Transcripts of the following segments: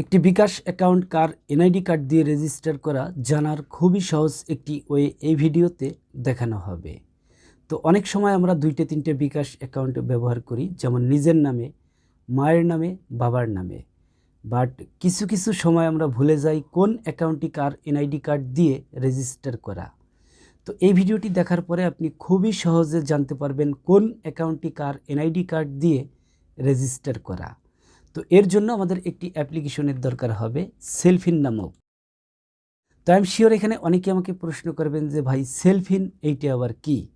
একটি বিকাশ অ্যাকাউন্ট কার NID card দিয়ে রেজিস্টার করা জানার খুবই সহজ একটি ওয়ে এই ভিডিওতে দেখানো হবে। তো অনেক সময় আমরা দুইটে তিনটে বিকাশ অ্যাকাউন্ট ব্যবহার করি, যেমন নিজের নামে, মায়ের নামে, বাবার নামে। বাট কিছু কিছু সময় আমরা ভুলে যাই কোন অ্যাকাউন্টটি কার এনআইডি কার্ড দিয়ে রেজিস্টার করা। তো এই ভিডিওটি দেখার পরে আপনি খুবই সহজে জানতে পারবেন কোন অ্যাকাউন্টটি কার এনআইডি কার্ড দিয়ে রেজিস্টার করা। তো এর জন্য আমাদের একটি অ্যাপ্লিকেশনের দরকার হবে সেলফিন নামক। তো আমি শিওর এখানে অনেকে আমাকে প্রশ্ন করবেন যে, ভাই, সেলফিন এইটা আবার কি?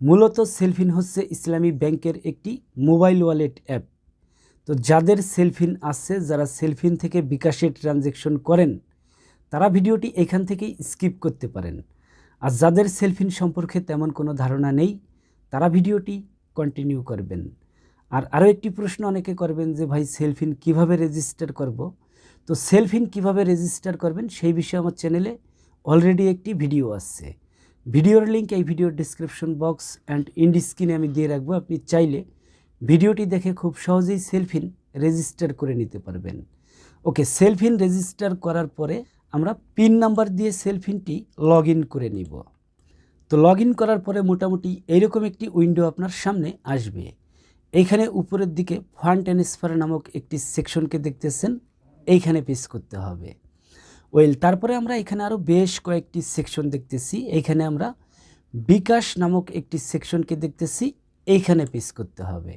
মূলত সেলফিন হচ্ছে ইসলামী ব্যাংকের একটি মোবাইল ওয়ালেট অ্যাপ। তো যাদের সেলফিন আছে, যারা সেলফিন থেকে বিকাশের ট্রানজ্যাকশন করেন, তারা ভিডিওটি এখান থেকেই স্কিপ করতে পারেন। আর যাদের সেলফিন সম্পর্কে তেমন কোনো ধারণা নেই, তারা ভিডিওটি কন্টিনিউ করবেন। আর আরও একটি প্রশ্ন অনেকে করবেন যে, ভাই, সেলফিন কীভাবে রেজিস্টার করব? তো সেলফিন কীভাবে রেজিস্টার করবেন সেই বিষয়ে আমার চ্যানেলে অলরেডি একটি ভিডিও আসছে ভিডিওর লিঙ্ক এই ভিডিওর ডিসক্রিপশন বক্স অ্যান্ড ইন্ড স্ক্রিনে আমি দিয়ে রাখব। আপনি চাইলে ভিডিওটি দেখে খুব সহজেই সেলফিন রেজিস্টার করে নিতে পারবেন। ওকে, সেলফিন রেজিস্টার করার পরে আমরা পিন নাম্বার দিয়ে সেলফিনটি লগ করে নিব। তো লগ করার পরে মোটামুটি এইরকম একটি উইন্ডো আপনার সামনে আসবে। এইখানে উপরের দিকে ফান্ড ট্রান্সফার নামক একটি সেকশনকে দেখতেছেন, এইখানে পেশ করতে হবে। ওয়েল তারপরে আমরা এখানে আরও বেশ কয়েকটি সেকশন দেখতেছি। এইখানে আমরা বিকাশ নামক একটি সেকশনকে দেখতেছি, এইখানে পেশ করতে হবে।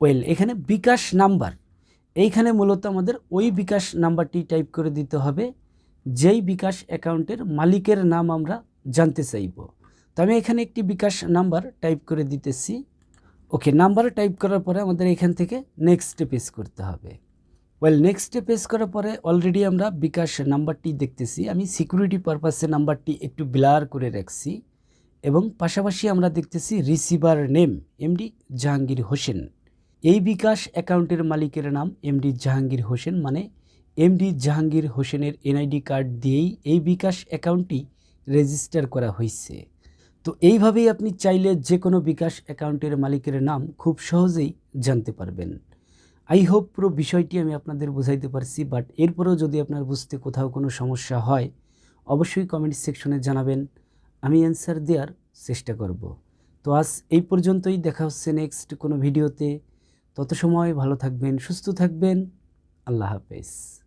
ওয়েল এখানে বিকাশ নাম্বার, এইখানে মূলত আমাদের ওই বিকাশ নাম্বারটি টাইপ করে দিতে হবে, যেই বিকাশ অ্যাকাউন্টের মালিকের নাম আমরা জানতে চাইব। তো আমি এখানে একটি বিকাশ নাম্বার টাইপ করে দিতেছি। ওকে নাম্বার টাইপ করার পরে আমাদের এখান থেকে নেক্সটে পেজ করতে হবে। ওয়েল নেক্সটে পেজ করার পরে অলরেডি আমরা বিকাশ নাম্বারটি দেখতেছি। আমি সিকিউরিটি পারপাসে নাম্বারটি একটু ব্লার করে রাখছি এবং পাশাপাশি আমরা দেখতেছি receiver name MD Jahangir Hossain. এই বিকাশ অ্যাকাউন্টের মালিকের নাম এমডি জাহাঙ্গীর হোসেন মানে এমডি জাহাঙ্গীর হোসেনের এনআইডি কার্ড দিয়েই এই বিকাশ অ্যাকাউন্টটি রেজিস্টার করা হয়েছে। তো এইভাবেই আপনি চাইলে যে কোনো বিকাশ অ্যাকাউন্টের মালিকের নাম খুব সহজেই জানতে পারবেন। আই হোপ পুরো বিষয়টি আমি আপনাদের বোঝাইতে পারছি বাট এরপরেও যদি আপনার বুঝতে কোথাও কোনো সমস্যা হয়, অবশ্যই কমেন্ট সেকশনে জানাবেন। আমি অ্যান্সার দেওয়ার চেষ্টা করব। তো আজ এই পর্যন্তই, দেখা হচ্ছে নেক্সট কোনো ভিডিওতে। তত সময় ভালো থাকবেন, সুস্থ থাকবেন। আল্লাহ হাফেজ।